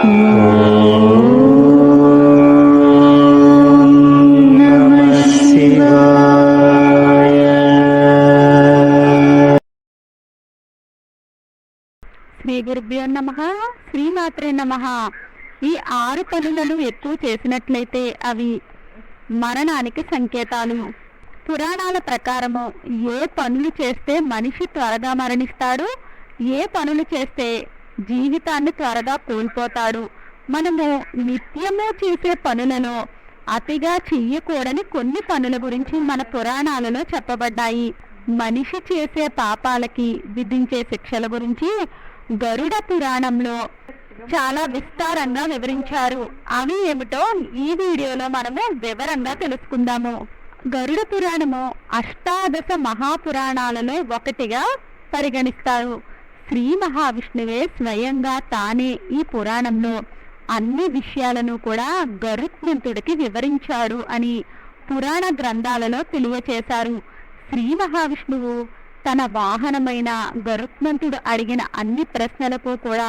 శ్రీ గురుభ్యో నమ శ్రీమాత్రే నమ. ఈ ఆరు పనులను ఎక్కువ చేసినట్లయితే అవి మరణానికి సంకేతాలు. పురాణాల ప్రకారము ఏ పనులు చేస్తే మనిషి త్వరగా మరణిస్తాడు ఏ పనులు చేస్తే జీవితాన్ని త్వరగా కోల్పోతాడు. మనము నిత్యము చేసే పనులను అతిగా చెయ్యకూడని కొన్ని పనుల గురించి మన పురాణాలలో చెప్పబడ్డాయి. మనిషి చేసే పాపాలకి విధించే శిక్షల గురించి గరుడ పురాణంలో చాలా విస్తారంగా వివరించారు. అవి ఏమిటో ఈ వీడియోలో మనము వివరంగా తెలుసుకుందాము. గరుడ పురాణము అష్టాదశ మహాపురాణాలలో ఒకటిగా పరిగణిస్తారు. శ్రీ మహావిష్ణువే స్వయంగా తానే ఈ పురాణంలో అన్ని విషయాలను కూడా గరుత్మంతుడికి వివరించాడు అని పురాణ గ్రంథాలలో తెలియచేశారు. శ్రీ మహావిష్ణువు తన వాహనమైన గరుత్మంతుడు అడిగిన అన్ని ప్రశ్నలకు కూడా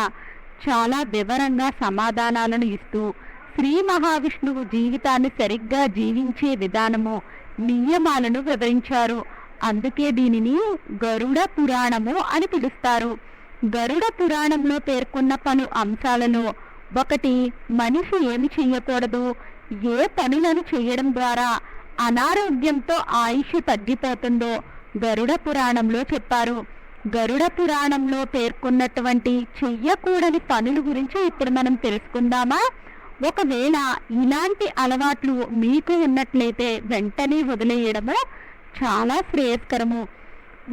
చాలా వివరంగా సమాధానాలను ఇస్తూ శ్రీ మహావిష్ణువు జీవితాన్ని సరిగ్గా జీవించే విధానము నియమాలను వివరించారు. అందుకే దీనిని గరుడ పురాణము అని పిలుస్తారు. గరుడ పురాణంలో పేర్కొన్న పలు అంశాలను. ఒకటి మనిషి ఏమి చేయకూడదు? ఏ పనులను చేయడం ద్వారా అనారోగ్యంతో ఆయుష్ తగ్గిపోతుందో గరుడ పురాణంలో చెప్పారు. గరుడ పురాణంలో పేర్కొన్నటువంటి చెయ్యకూడని పనుల గురించి ఇప్పుడు మనం తెలుసుకుందామా? ఒకవేళ ఇలాంటి అలవాట్లు మీకు ఉన్నట్లయితే వెంటనే వదిలేయడము చాలా శ్రేయస్కరము.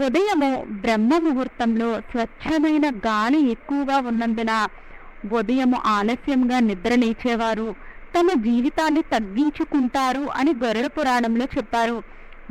ఉదయము బ్రహ్మ ముహూర్తంలో స్వచ్ఛమైన గాలి ఎక్కువగా ఉన్నందున ఉదయము ఆలస్యంగా నిద్ర లేచేవారు. తమ జీవితాన్ని తగ్గించుకుంటారు అని గరుడ పురాణంలో చెప్పారు.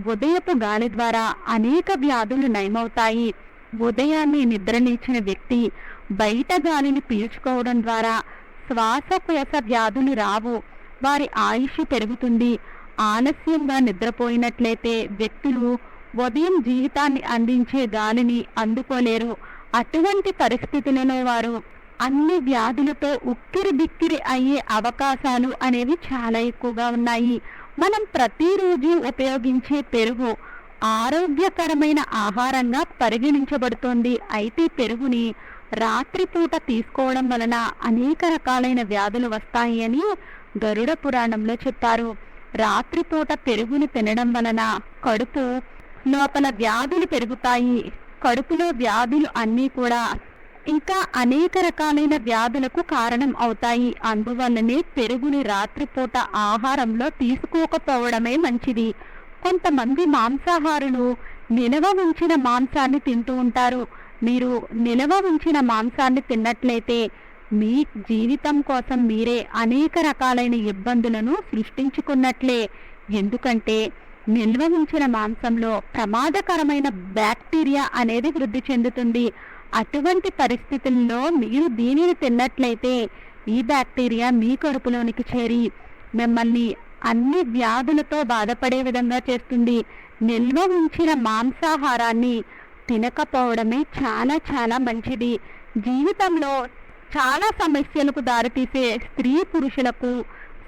ఉదయపు గాలి ద్వారా అనేక వ్యాధులు నయమవుతాయి. ఉదయాన్నే నిద్ర లేచిన వ్యక్తి బయట గాలిని పీల్చుకోవడం ద్వారా శ్వాసకోశ వ్యాధులు రావు. వారి ఆయుష్ పెరుగుతుంది. ఆలస్యంగా నిద్రపోయినట్లయితే వ్యక్తులు ఉదయం జీవితాన్ని అందించే గాలిని అందుకోలేరు. అటువంటి పరిస్థితులలో వారు అన్ని వ్యాధులతో ఉక్కిరి బిక్కిరి అయ్యే అవకాశాలు అనేవి చాలా ఎక్కువగా ఉన్నాయి. మనం ప్రతిరోజు ఉపయోగించే పెరుగు ఆరోగ్యకరమైన ఆహారంగా పరిగణించబడుతోంది. అయితే పెరుగుని రాత్రిపూట తీసుకోవడం వలన అనేక రకాలైన వ్యాధులు వస్తాయి అని గరుడ పురాణంలో చెప్పారు. రాత్రిపూట పెరుగుని తినడం వలన కడుపు లోపల వ్యాధులు పెరుగుతాయి. కడుపులో వ్యాధులు అన్నీ కూడా ఇంకా అనేక రకాలైన వ్యాధులకు కారణం అవుతాయి. అందువల్లనే పెరుగుని రాత్రిపూట ఆహారంలో తీసుకోకపోవడమే మంచిది. కొంతమంది మాంసాహారులు నిలవ ఉంచిన మాంసాన్ని తింటూ ఉంటారు. మీరు నిలవ ఉంచిన మాంసాన్ని తిన్నట్లయితే మీ జీవితం కోసం మీరే అనేక రకాలైన ఇబ్బందులను సృష్టించుకున్నట్లే. ఎందుకంటే నిల్వ ఉంచిన మాంసంలో ప్రమాదకరమైన బ్యాక్టీరియా అనేది వృద్ధి చెందుతుంది. అటువంటి పరిస్థితుల్లో మీరు దీనిని తిన్నట్లయితే ఈ బ్యాక్టీరియా మీ కడుపులోనికి చేరి మిమ్మల్ని అన్ని వ్యాధులతో బాధపడే విధంగా చేస్తుంది. నిల్వ ఉంచిన మాంసాహారాన్ని తినకపోవడమే చాలా చాలా మంచిది. జీవితంలో చాలా సమస్యలకు దారితీసే స్త్రీ పురుషులకు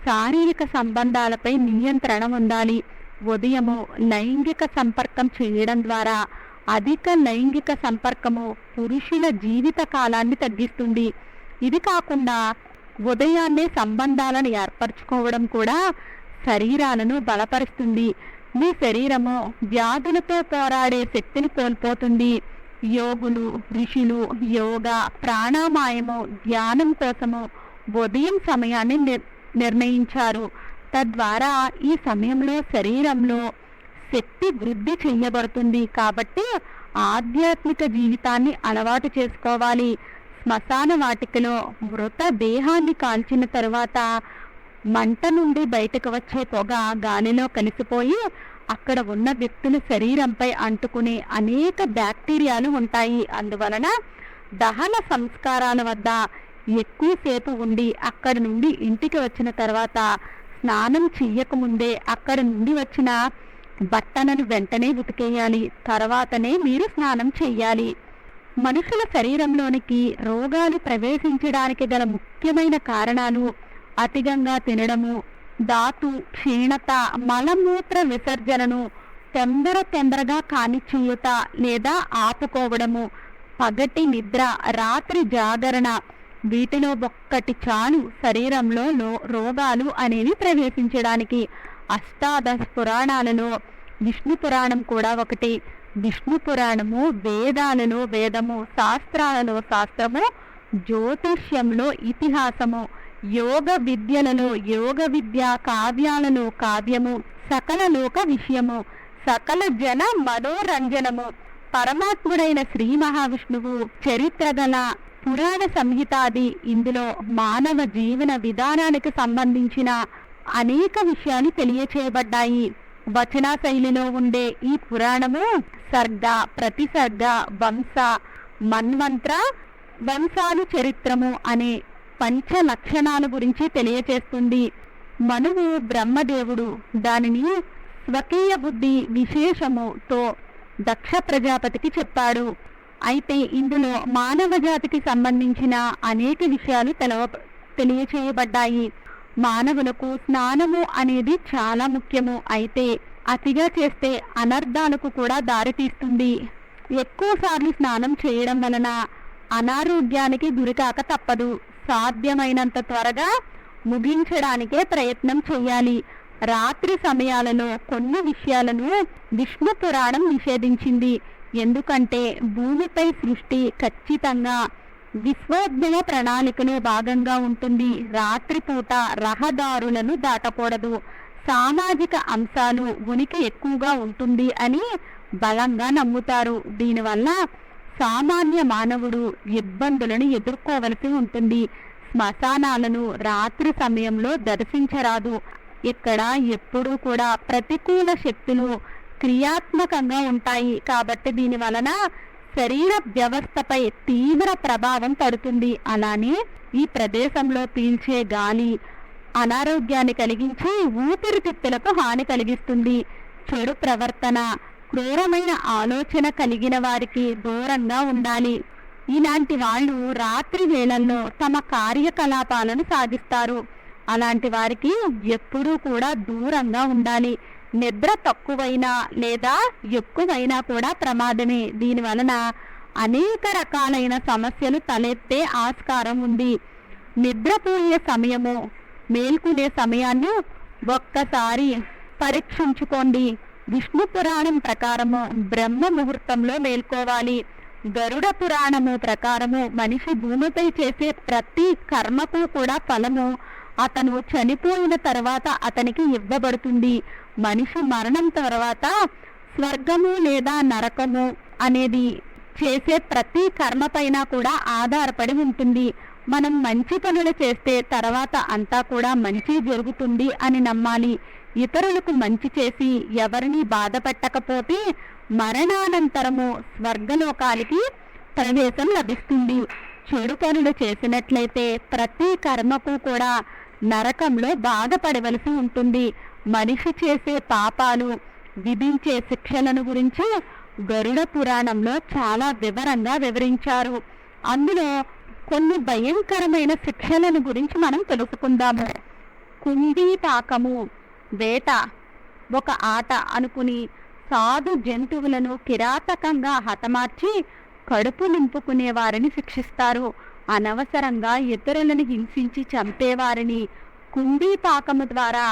శారీరక సంబంధాలపై నియంత్రణ ఉండాలి. ఉదయము లైంగిక సంపర్కం చేయడం ద్వారా అధిక లైంగిక సంపర్కము పురుషుల జీవిత కాలాన్ని తగ్గిస్తుంది. ఇది కాకుండా ఉదయాన్నే సంబంధాలను ఏర్పరచుకోవడం కూడా శరీరాలను బలపరుస్తుంది. మీ శరీరము వ్యాధులతో పోరాడే శక్తిని కోల్పోతుంది. యోగులు ఋషులు యోగా ప్రాణామాయము ధ్యానం కోసము ఉదయం సమయాన్ని నిర్ నిర్ణయించారు. తద్వారా ఈ సమయంలో శరీరంలో శక్తి వృద్ధి చేయబడుతుంది కాబట్టి ఆధ్యాత్మిక జీవితాన్ని అలవాటు చేసుకోవాలి. శ్మశాన వాటికలో మృత దేహాన్ని కాల్చిన తరువాత మంట నుండి బయటకు వచ్చే పొగ గాలిలో కలిసిపోయి అక్కడ ఉన్న వ్యక్తుల శరీరంపై అంటుకునే అనేక బ్యాక్టీరియాలు ఉంటాయి. అందువలన దహన సంస్కారాల వద్ద ఎక్కువసేపు ఉండి అక్కడి నుండి ఇంటికి వచ్చిన తర్వాత స్నానం చెయ్యకముందే అక్కడి నుండి వచ్చిన బట్టలను వెంటనే ఉతికేయాలి. తర్వాతనే మీరు స్నానం చెయ్యాలి. మనుషుల శరీరంలోనికి రోగాలు ప్రవేశించడానికి గల ముఖ్యమైన కారణాలు అతిగంగా తినడము ధాతు క్షీణత మలమూత్ర విసర్జనను తొందర తొందరగా కానిచ్చేయుట లేదా ఆపుకోవడము పగటి నిద్ర రాత్రి జాగరణ వీటిలో ఒక్కటి చాలు శరీరంలో రోగాలు అనేవి ప్రవేశించడానికి. అష్టాదశ పురాణాలలో విష్ణు పురాణం కూడా ఒకటి. విష్ణు పురాణము వేదాలలో వేదము శాస్త్రాలలో శాస్త్రము జ్యోతిష్యంలో ఇతిహాసము యోగ విద్యలలో యోగ విద్య కావ్యాలలో కావ్యము సకల లోక విషయము సకల జన మనోరంజనము. పరమాత్ముడైన శ్రీ మహావిష్ణువు చరిత్ర గల పురాణ సంహితాది ఇందులో మానవ జీవన విధానానికి సంబంధించిన అనేక విషయాలు తెలియచేయబడ్డాయి. వచన శైలిలో ఉండే ఈ పురాణము సర్గ ప్రతిసర్గ వంశ మన్వంత్ర వంశాలు చరిత్రము అనే పంచ లక్షణాల గురించి తెలియచేస్తుంది. మనువు బ్రహ్మదేవుడు దానిని స్వకీయ బుద్ధి విశేషముతో దక్ష ప్రజాపతికి చెప్పాడు. అయితే ఇందులో మానవ జాతికి సంబంధించిన అనేక విషయాలు తెలవ తెలియచేయబడ్డాయి. మానవులకు స్నానము అనేది చాలా ముఖ్యము. అయితే అతిగా చేస్తే అనర్థాలకు కూడా దారితీస్తుంది ఎక్కువసార్లు స్నానం చేయడం వలన అనారోగ్యానికి గురికాక తప్పదు. సాధ్యమైనంత త్వరగా ముగించడానికే ప్రయత్నం చేయాలి. రాత్రి సమయాలలో కొన్ని విషయాలను విష్ణు పురాణం నిషేధించింది. ఎందుకంటే భూమిపై సృష్టి ఖచ్చితంగా విశ్వోద్భవ ప్రణాళికలో భాగంగా ఉంటుంది. రాత్రిపూట రహదారులను దాటకూడదు. సామాజిక అంశాలు ఉనికి ఎక్కువగా ఉంటుంది అని బలంగా నమ్ముతారు. దీనివల్ల సామాన్య మానవుడు ఇబ్బందులను ఎదుర్కోవలసి ఉంటుంది. శ్మశానాలను రాత్రి సమయంలో దర్శించరాదు. ఇక్కడ ఎప్పుడూ కూడా ప్రతికూల శక్తులు క్రియాత్మకంగా ఉంటాయి. కాబట్టి దీని వలన శరీర వ్యవస్థపై తీవ్ర ప్రభావం పడుతుంది. అలానే ఈ ప్రదేశంలో పీల్చే గాలి అనారోగ్యాన్ని కలిగించి ఊపిరితిత్తులకు హాని కలిగిస్తుంది. చెడు ప్రవర్తన క్రూరమైన ఆలోచన కలిగిన వారికి దూరంగా ఉండాలి. ఇలాంటి వాళ్ళు రాత్రి వేళల్లో తమ కార్యకలాపాలను సాగిస్తారు. అలాంటి వారికి ఎప్పుడూ కూడా దూరంగా ఉండాలి. నిద్ర తక్కువైనా లేదా ఎక్కువైనా కూడా ప్రమాదమే. దీని వలన అనేక రకాలైన సమస్యలు తలెత్తే ఆస్కారం ఉంది. నిద్రపోయే సమయము మేల్కునే సమయాన్ని ఒక్కసారి పరీక్షించుకోండి. విష్ణు పురాణం ప్రకారము బ్రహ్మ ముహూర్తంలో మేల్కోవాలి. గరుడ పురాణము ప్రకారము మనిషి భూమిపై చేసే ప్రతి కర్మకు కూడా ఫలము. అతను చనిపోయిన తర్వాత అతనికి ఇవ్వబడుతుంది. మనిషి మరణం తర్వాత స్వర్గము లేదా నరకము అనేది చేసే ప్రతి కర్మ పైన కూడా ఆధారపడి ఉంటుంది. మనం మంచి పనులు చేస్తే తర్వాత అంతా కూడా మంచి జరుగుతుంది అని నమ్మాలి. ఇతరులకు మంచి చేసి ఎవరిని బాధ పెట్టకపోతే మరణానంతరము స్వర్గలోకాలకి ప్రవేశం లభిస్తుంది. చెడు పనులు చేసినట్లయితే ప్రతి కర్మకు కూడా నరకంలో బాధపడవలసి ఉంటుంది. మనిషి చేసే పాపాలు విధించే శిక్షలను గురించి గరుడ పురాణంలో చాలా వివరంగా వివరించారు. అందులో కొన్ని భయంకరమైన శిక్షలను గురించి మనం తెలుసుకుందాము. కుంభీపాకము వేట ఒక ఆట అనుకుని సాధు జంతువులను కిరాతకంగా హతమార్చి కడుపు నింపుకునే వారిని శిక్షిస్తారు. అనవసరంగా ఇతరులను హింసించి చంపేవారిని కుంభీపాకము ద్వారా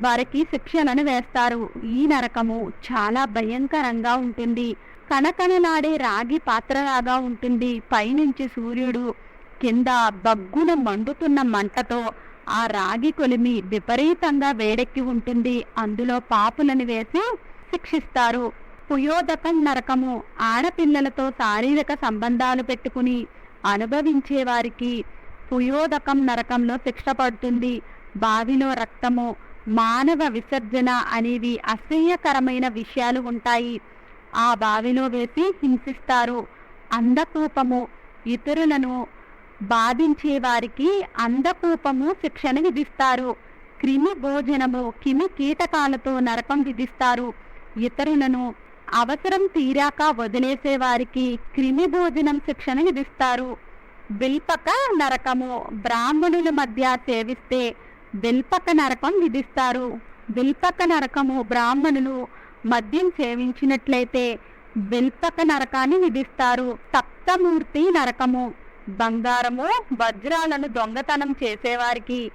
వారికి శిక్షలను వేస్తారు. ఈ నరకము చాలా భయంకరంగా ఉంటుంది. కనకనలాడే రాగి పాత్రలాగా ఉంటుంది. పైనుంచి సూర్యుడు కింద బగ్గున మండుతున్న మంటతో ఆ రాగి కొలిమి విపరీతంగా వేడెక్కి ఉంటుంది. అందులో పాపులను వేసి శిక్షిస్తారు. పుయోదకం నరకము ఆడపిల్లలతో శారీరక సంబంధాలు పెట్టుకుని అనుభవించే వారికి పుయోదకం నరకంలో శిక్ష పడుతుంది. బావిలో రక్తము మానవ విసర్జన అనేవి అసహ్యకరమైన విషయాలు ఉంటాయి. ఆ బావిలో వేసి హింసిస్తారు. అంధకూపము ఇతరులను బాధించే వారికి అంధకూపము శిక్షణ విధిస్తారు. క్రిమి భోజనము కిమి కీటకాలతో నరకం విధిస్తారు. ఇతరులను అవసరం తీరాక వదిలేసే వారికి క్రిమి భోజనం శిక్షణ విధిస్తారు. బిల్పక నరకము బ్రాహ్మణుల మధ్య సేవిస్తే బిల్పక నరకం విధిస్తారు. బిల్పక నరకము బ్రాహ్మణులు మద్యం సేవించినట్లయితే బిల్పక నరకాన్ని విధిస్తారు. తప్తమూర్తి నరకము. బంగారము వజ్రాలను దొంగతనం చేసేవారికి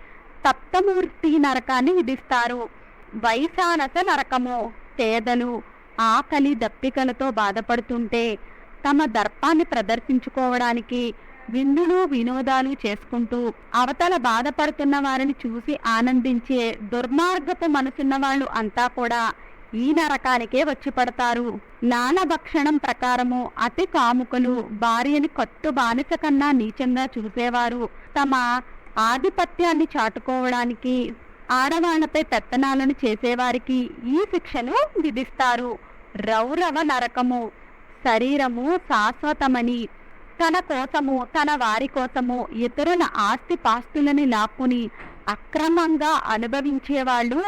తప్తమూర్తి నరకాన్ని విధిస్తారు. వైశానస నరకము పేదలు ఆకలి దప్పికలతో బాధపడుతుంటే తమ దర్పాన్ని ప్రదర్శించుకోవడానికి విందులు వినోదాలు చేసుకుంటూ అవతల బాధపడుతున్న వారిని చూసి ఆనందించే దుర్మార్గపు మనసున్న వాళ్ళు అంతా కూడా ఈ నరకానికే వచ్చి పడతారు నానభక్షణం ప్రకారము అతి కాముకులు భార్యని కట్టు బానిస కన్నా నీచంగా చూసేవారు. తమ ఆధిపత్యాన్ని చాటుకోవడానికి ఆడవాళ్ళపై పెత్తనాలను చేసేవారికి ఈ శిక్షను విధిస్తారు. రౌరవ నరకము శరీరము శాశ్వతమని తన కోసము తన వారి కోసము ఇతరుల ఆస్తి పాస్తులని లాక్కుని అక్రమంగా అనుభవించే వాళ్ళు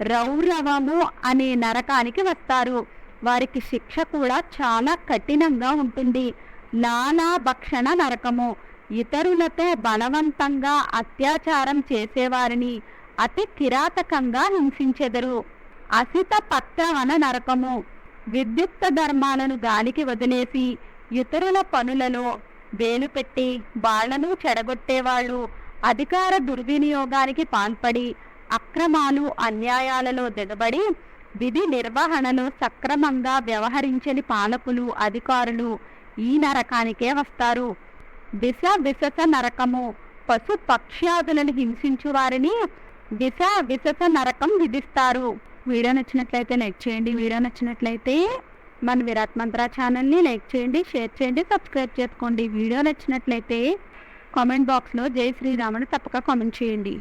రౌరవము అనే నరకానికి వస్తారు. వారికి శిక్ష కూడా చాలా కఠినంగా ఉంటుంది. నానా భక్షణ నరకము. ఇతరులతో బలవంతంగా అత్యాచారం చేసేవారిని అతి కిరాతకంగా హింసించెదరు. అసిత పత్రవన నరకము. విద్యుక్త ధర్మాలను గాలికి వదిలేసి ఇతరుల పనులలో వేలు పెట్టి వాళ్ళను చెడగొట్టేవాళ్ళు అధికార దుర్వినియోగానికి పాల్పడి అక్రమాలు అన్యాయాలలో దిగబడి విధి నిర్వహణలో సక్రమంగా వ్యవహరించని పాలకులు అధికారులు ఈ నరకానికే వస్తారు. విష విశస నరకము పశు పక్ష్యాదులను హింసించు వారిని విష విశస నరకం విధిస్తారు. వీడియో నచ్చినట్లయితే లైక్ చేయండి. వీడియో నచ్చినట్లయితే మన విరాట్ మంత్ర ఛానల్ని లైక్ చేయండి షేర్ చేయండి సబ్స్క్రైబ్ చేసుకోండి. వీడియో నచ్చినట్లయితే కామెంట్ బాక్స్లో జై శ్రీరాముని తప్పక కామెంట్ చేయండి.